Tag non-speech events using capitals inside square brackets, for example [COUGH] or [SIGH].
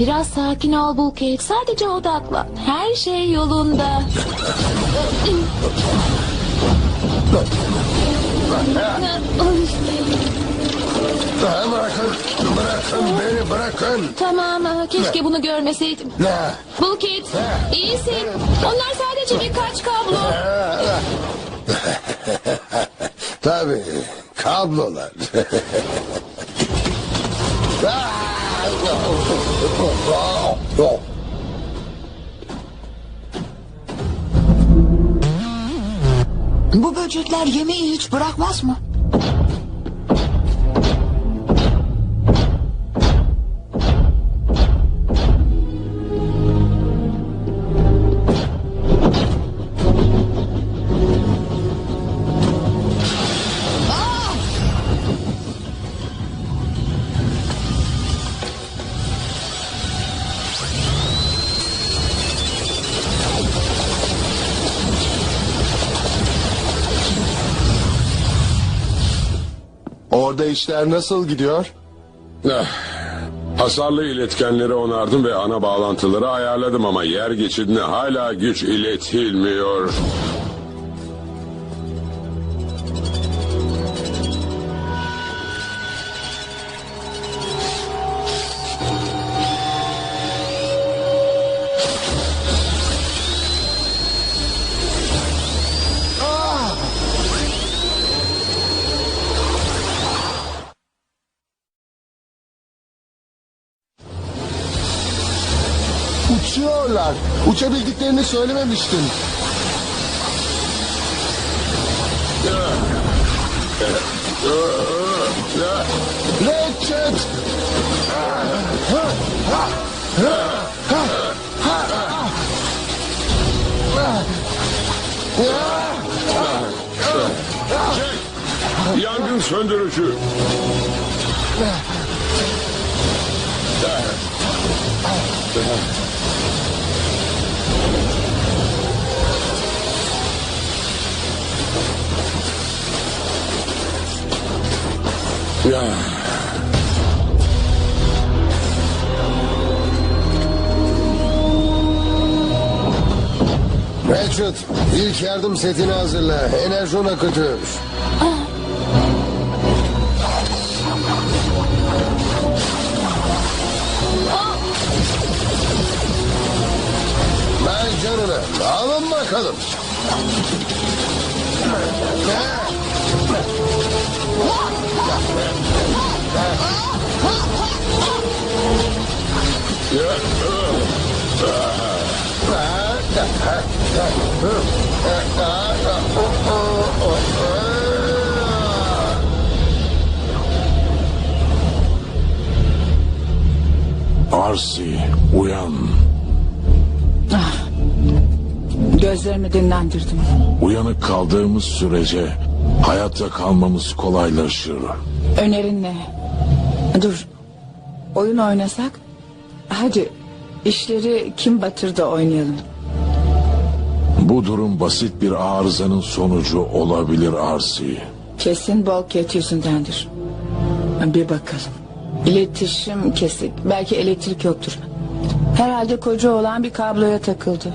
Biraz sakin ol Bulkhead. Sadece odaklan. Her şey yolunda. Bırakın, bırakın beni bırakın. tamam. Keşke bunu görmeseydim. Ne? Bulkhead, iyisin. Onlar sadece birkaç kablo. [LAUGHS] Tabii, kablolar. [LAUGHS] Bu böcekler yemeği hiç bırakmaz mı? Orada işler nasıl gidiyor? Eh, Hasarlı iletkenleri onardım ve ana bağlantıları ayarladım ama yer geçidine hala güç iletilmiyor. Uçuyorlar. Uçabildiklerini söylememiştin. Ratchet! Yangın söndürücü. Ya. Ratchet, ilk yardım setini hazırla. Enerjon akıtıyoruz. Ben canına. Alın bakalım. Arsi uyan. Gözlerimi dinlendirdim. Uyanık kaldığımız sürece hayatta kalmamız kolaylaşır. Önerin ne? Dur. Oyun oynasak? Hadi. İşleri kim batırdı oynayalım. Bu durum basit bir arızanın sonucu olabilir Arsi. Kesin Bulkhead yüzündendir. Bir bakalım. İletişim kesik. Belki elektrik yoktur. Herhalde koca olan bir kabloya takıldı.